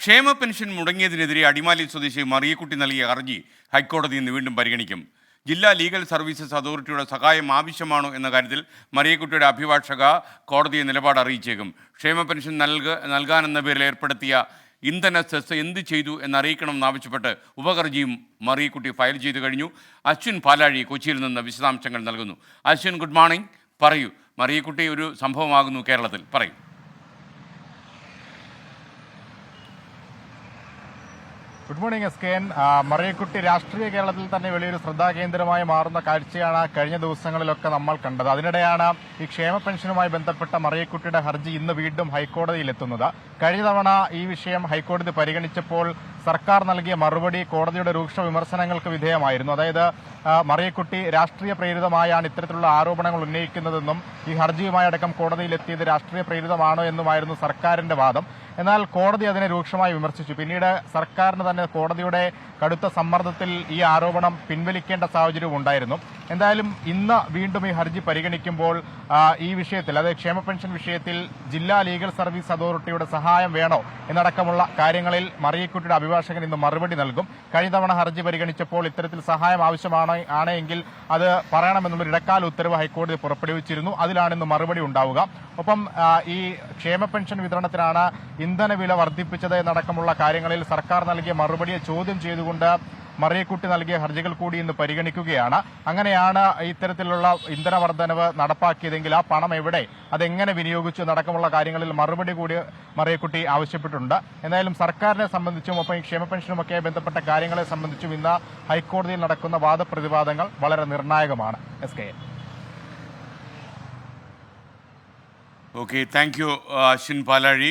ക്ഷേമ പെൻഷൻ മുടങ്ങിയതിനെതിരെ അടിമാലി സ്വദേശി മറിയക്കുട്ടി നൽകിയ ഹർജി ഹൈക്കോടതി ഇന്ന് വീണ്ടും പരിഗണിക്കും. ജില്ലാ ലീഗൽ സർവീസസ് അതോറിറ്റിയുടെ സഹായം ആവശ്യമാണോ എന്ന കാര്യത്തിൽ മറിയക്കുട്ടിയുടെ അഭിഭാഷക കോടതിയെ നിലപാട് അറിയിച്ചേക്കും. ക്ഷേമ പെൻഷൻ നൽക നൽകാനെന്ന പേരിൽ ഏർപ്പെടുത്തിയ ഇന്ധന സെസ് എന്ത് ചെയ്തു എന്നറിയിക്കണമെന്നാവശ്യപ്പെട്ട് ഉപഹർജിയും മറിയക്കുട്ടി ഫയൽ ചെയ്തു കഴിഞ്ഞു. അശ്വിൻ പാലാഴി കൊച്ചിയിൽ നിന്ന് വിശദാംശങ്ങൾ നൽകുന്നു. അശ്വിൻ ഗുഡ് മോർണിംഗ് പറയൂ. മറിയക്കുട്ടി ഒരു സംഭവമാകുന്നു കേരളത്തിൽ. പറയൂ. Good morning S K N Mariyakutty രാഷ്ട്രീയ കേരളത്തിൽ തന്നെ വലിയൊരു ശ്രദ്ധാകേന്ദ്രമായി മാറുന്ന കാഴ്ചയാണ് കഴിഞ്ഞ ദിവസങ്ങളിലൊക്കെ നമ്മൾ കണ്ടത്. അതിനിടെയാണ് ഈ ക്ഷേമ പെൻഷനുമായി ബന്ധപ്പെട്ട മറിയക്കുട്ടിയുടെ ഹർജി ഇന്ന് വീണ്ടും ഹൈക്കോടതിയിൽ എത്തുന്നത് കഴിഞ്ഞ തവണ ഈ വിഷയം ഹൈക്കോടതി പരിഗണിച്ചപ്പോൾ സർക്കാർ നൽകിയ മറുപടി കോടതിയുടെ രൂക്ഷ വിമർശനങ്ങൾക്ക് വിധേയമായിരുന്നു. അതായത് മറിയക്കുട്ടി രാഷ്ട്രീയ പ്രേരിതമായാണ് ഇത്തരത്തിലുള്ള ആരോപണങ്ങൾ ഉന്നയിക്കുന്നതെന്നും ഈ ഹർജിയുമായി അടക്കം കോടതിയിലെത്തിയത് രാഷ്ട്രീയ പ്രേരിതമാണോ എന്നുമായിരുന്നു സർക്കാരിന്റെ വാദം. എന്നാൽ കോടതി അതിനെ രൂക്ഷമായി വിമർശിച്ചു. പിന്നീട് സർക്കാരിന് തന്നെ കോടതിയുടെ കടുത്ത സമ്മർദ്ദത്തിൽ ഈ ആരോപണം പിൻവലിക്കേണ്ട സാഹചര്യവും ഉണ്ടായിരുന്നു. എന്തായാലും ഇന്ന് വീണ്ടും ഈ ഹർജി പരിഗണിക്കുമ്പോൾ ഈ വിഷയത്തിൽ അതായത് ക്ഷേമ പെൻഷൻ വിഷയത്തിൽ ജില്ലാ ലീഗൽ സർവീസ് അതോറിറ്റിയുടെ സഹായം വേണോ എന്നടക്കമുള്ള കാര്യങ്ങളിൽ മറിയക്കുട്ടിയുടെ അഭിഭാഷകൻ ഇന്ന് മറുപടി നൽകും. കഴിഞ്ഞ തവണ ഹർജി പരിഗണിച്ചപ്പോൾ ഇത്തരത്തിൽ സഹായം ആവശ്യമാണ് ആണെങ്കിൽ അത് പറയണമെന്നുള്ളൊരു ഇടക്കാല ഉത്തരവ് ഹൈക്കോടതി പുറപ്പെടുവിച്ചിരുന്നു. അതിലാണ് ഇന്ന് മറുപടി ഉണ്ടാവുക. ഒപ്പം ഈ ക്ഷേമ പെൻഷൻ വിതരണത്തിനാണ് ഇന്ധന വില വർദ്ധിപ്പിച്ചത് എന്നടക്കമുള്ള കാര്യങ്ങളിൽ സർക്കാർ നൽകിയ മറുപടിയെ ചോദ്യം ചെയ്തുകൊണ്ട് മറിയക്കുട്ടി നൽകിയ ഹർജികൾ കൂടി ഇന്ന് പരിഗണിക്കുകയാണ്. അങ്ങനെയാണ് ഇത്തരത്തിലുള്ള ഇന്ധന വർധനവ് നടപ്പാക്കിയതെങ്കിൽ ആ പണം എവിടെ? അതെങ്ങനെ വിനിയോഗിച്ചു? നടക്കമുള്ള കാര്യങ്ങളിൽ മറുപടി കൂടി മറിയക്കുട്ടി ആവശ്യപ്പെട്ടിട്ടുണ്ട്. എന്തായാലും സർക്കാരിനെ സംബന്ധിച്ചും ഒപ്പം ഈ ക്ഷേമ പെൻഷനുമൊക്കെ ബന്ധപ്പെട്ട കാര്യങ്ങളെ സംബന്ധിച്ചും ഇന്ന് ഹൈക്കോടതിയിൽ നടക്കുന്ന വാദപ്രതിവാദങ്ങൾ വളരെ നിർണായകമാണ്. S K. Okay thank you Ashwin Palazhi.